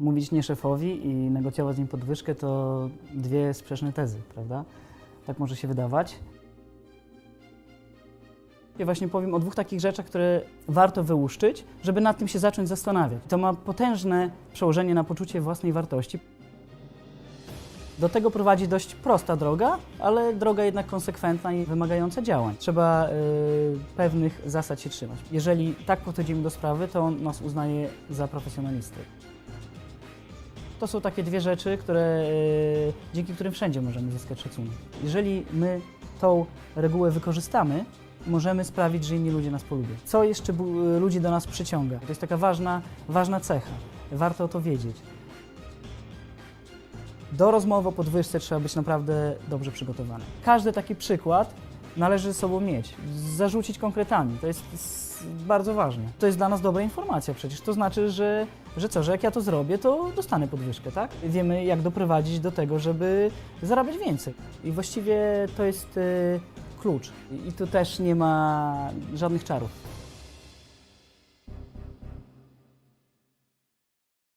mówić nie szefowi i negocjować z nim podwyżkę to dwie sprzeczne tezy, prawda? Tak może się wydawać. Ja właśnie powiem o dwóch takich rzeczach, które warto wyłuszczyć, żeby nad tym się zacząć zastanawiać. To ma potężne przełożenie na poczucie własnej wartości. Do tego prowadzi dość prosta droga, ale droga jednak konsekwentna i wymagająca działań. Trzeba y, pewnych zasad się trzymać. Jeżeli tak podchodzimy do sprawy, to on nas uznaje za profesjonalistę. To są takie dwie rzeczy, które, y, dzięki którym wszędzie możemy zyskać szacunek. Jeżeli my tą regułę wykorzystamy, możemy sprawić, że inni ludzie nas polubią. Co jeszcze bu- ludzi do nas przyciąga? To jest taka ważna, ważna cecha. Warto o to wiedzieć. Do rozmowy o podwyżce trzeba być naprawdę dobrze przygotowany. Każdy taki przykład należy ze sobą mieć, zarzucić konkretami. To jest bardzo ważne. To jest dla nas dobra informacja przecież. To znaczy, że, że co, że jak ja to zrobię, to dostanę podwyżkę, tak? Wiemy, jak doprowadzić do tego, żeby zarabiać więcej. I właściwie to jest y, klucz. I tu też nie ma żadnych czarów.